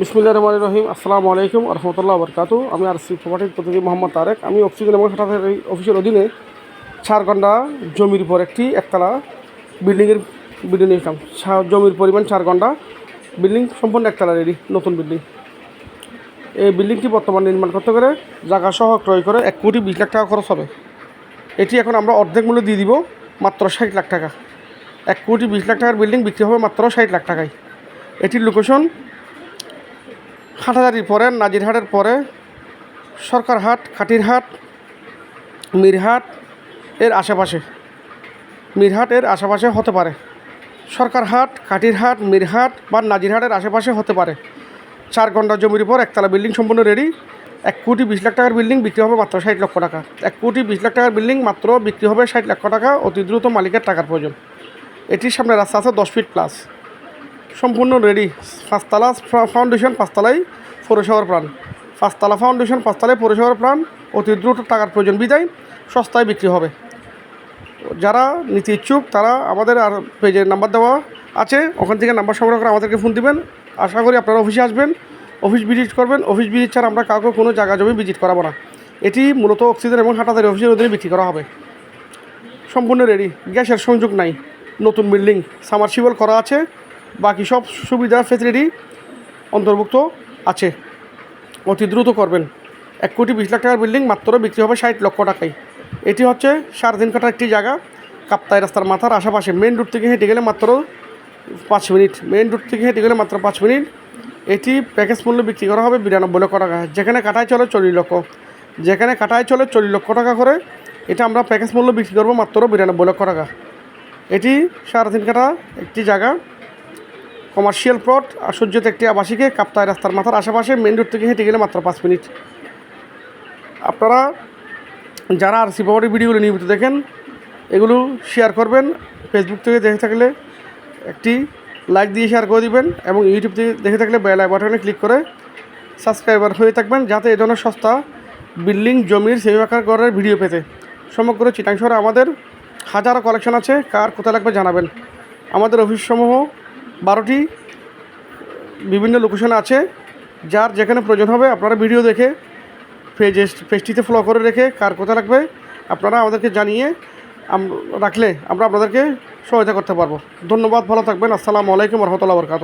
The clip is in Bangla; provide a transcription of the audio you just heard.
বিসমুল্লাহ রহমান রহিম। আসসালামু আলাইকুম রহমতুল্লাহ বরকাতু আমি আর সি প্রপার্টির প্রতিনিধি মোহাম্মদ তারেক। আমি অক্সিজেন এবং হঠাৎ এই অফিসের অধীনে চারগন্ডা জমির উপর একটি একতলা বিল্ডিংয়ের বিল্ডিং নিয়েছিলাম। জমির পরিমাণ ঘণ্টা। বিল্ডিং সম্পূর্ণ একতলা রেডি নতুন বিল্ডিং। এই বিল্ডিংটি বর্তমান নির্মাণ করতে করে জায়গা সহ ক্রয় করে এক কোটি বিশ লাখ টাকা খরচ হবে। এটি এখন আমরা অর্ধেক মূল্য দিয়ে দিব, মাত্র ষাট লাখ টাকা। এক কোটি বিশ লাখ টাকার বিল্ডিং বিক্রি হবে মাত্র ষাট লাখ টাকায়। এটির লোকেশন হাটহাজারির পরে, নাজিরহাটের পরে, সরকারহাট, খাটিরহাট, মিরহাট, এর আশেপাশে। মিরহাট এর আশেপাশে হতে পারে। সরকারহাট কাটিরহাট মিরহাট বা নাজিরহাটের আশেপাশে হতে পারে। চার ঘণ্টা জমির উপর একতলা বিল্ডিং সম্পূর্ণ রেডি এক কোটি বিশ লাখ টাকার বিল্ডিং বিক্রি হবে মাত্র ষাট লক্ষ টাকা। এক কোটি বিশ লাখ টাকার বিল্ডিং মাত্র বিক্রি হবে ষাট লক্ষ টাকা অতি দ্রুত মালিকের টাকার প্রয়োজন। এটির সামনে রাস্তা আছে দশ ফিট প্লাস সম্পূর্ণ রেডি পাঁচতলা ফাউন্ডেশন পাঁচতলায় পৌরসভার প্রাণ পাঁচতলা ফাউন্ডেশন পাঁচতলায় পৌরসভার প্রাণ অতি দ্রুত টাকার প্রয়োজন। বিদায়, সস্তায় বিক্রি হবে। যারা নিতে ইচ্ছুক, তারা আমাদের আর পেজের নাম্বার দেওয়া আছে। ওখান থেকে নাম্বার সংগ্রহ করে আমাদেরকে ফোন দিবেন। আশা করি আপনারা অফিসে আসবেন। অফিস ভিজিট করবেন। অফিস ভিজিট ছাড়া আমরা কাউকে কোনো জায়গা জমি ভিজিট করাবো না। এটি মূলত অক্সিজেন এবং হাটাতারি অফিসের অধীনে বিক্রি করা হবে। সম্পূর্ণ রেডি গ্যাসের সংযোগ নাই। নতুন বিল্ডিং সামারসিবল করা আছে। বাকি সব সুবিধা ফেসিলিটি অন্তর্ভুক্ত আছে। অতি দ্রুত করবেন। এক কোটি বিশ লাখ টাকার বিল্ডিং মাত্র বিক্রি হবে ষাট লক্ষ টাকায়। এটি হচ্ছে সাড়ে তিন কাঠার একটি জায়গা। কাপ্তাই রাস্তার মাথার আশেপাশে মেন রুট থেকে হেঁটে গেলে মাত্র পাঁচ মিনিট। মেন রুট থেকে হেঁটে গেলে মাত্র পাঁচ মিনিট। এটি প্যাকেজ মূল্য বিক্রি করা হবে বিরানব্বই লক্ষ টাকা। যেখানে কাটায় চলে চল্লিশ লক্ষ। যেখানে কাটায় চলে চল্লিশ লক্ষ টাকা করে, এটা আমরা প্যাকেজ মূল্য বিক্রি করব মাত্র বিরানব্বই লক্ষ টাকা। এটি সাড়ে তিন কাঠা একটি জায়গা। কমার্শিয়াল প্লট সূর্যতে একটি আবাসিকে কাপ্তায় রাস্তার মাথার আশেপাশে মেন রোড থেকে হেঁটে গেলে মাত্র পাঁচ মিনিট। আপনারা যারা আর সি ভিডিওগুলো নিয়মিত দেখেন, এগুলো শেয়ার করবেন ফেসবুক থেকে দেখে থাকলে একটি লাইক দিয়ে শেয়ার করে দিবেন এবং ইউটিউব থেকে দেখে থাকলে বেল বাটনে ক্লিক করে সাবস্ক্রাইবার হয়ে থাকবেন যাতে এই ধরনের সস্তা বিল্ডিং জমির সেমি আকার করার ভিডিও পেতে। সমগ্র চিটাং শহরে আমাদের হাজারো কালেকশন আছে, কার কোথায় লাগবে জানাবেন। আমাদের অফিসসমূহ বারোটি বিভিন্ন লোকেশন আছে। যার যেখানে প্রয়োজন হবে আপনারা ভিডিও দেখে পেজে পেজটিতে ফলো করে রেখে কার কথা রাখবে আপনারা আমাদেরকে জানিয়ে রাখলে আমরা আপনাদেরকে সহায়তা করতে পারব। ধন্যবাদ, ভালো থাকবেন। আসসালামু আলাইকুম রহমতুল্লাহ বরকাত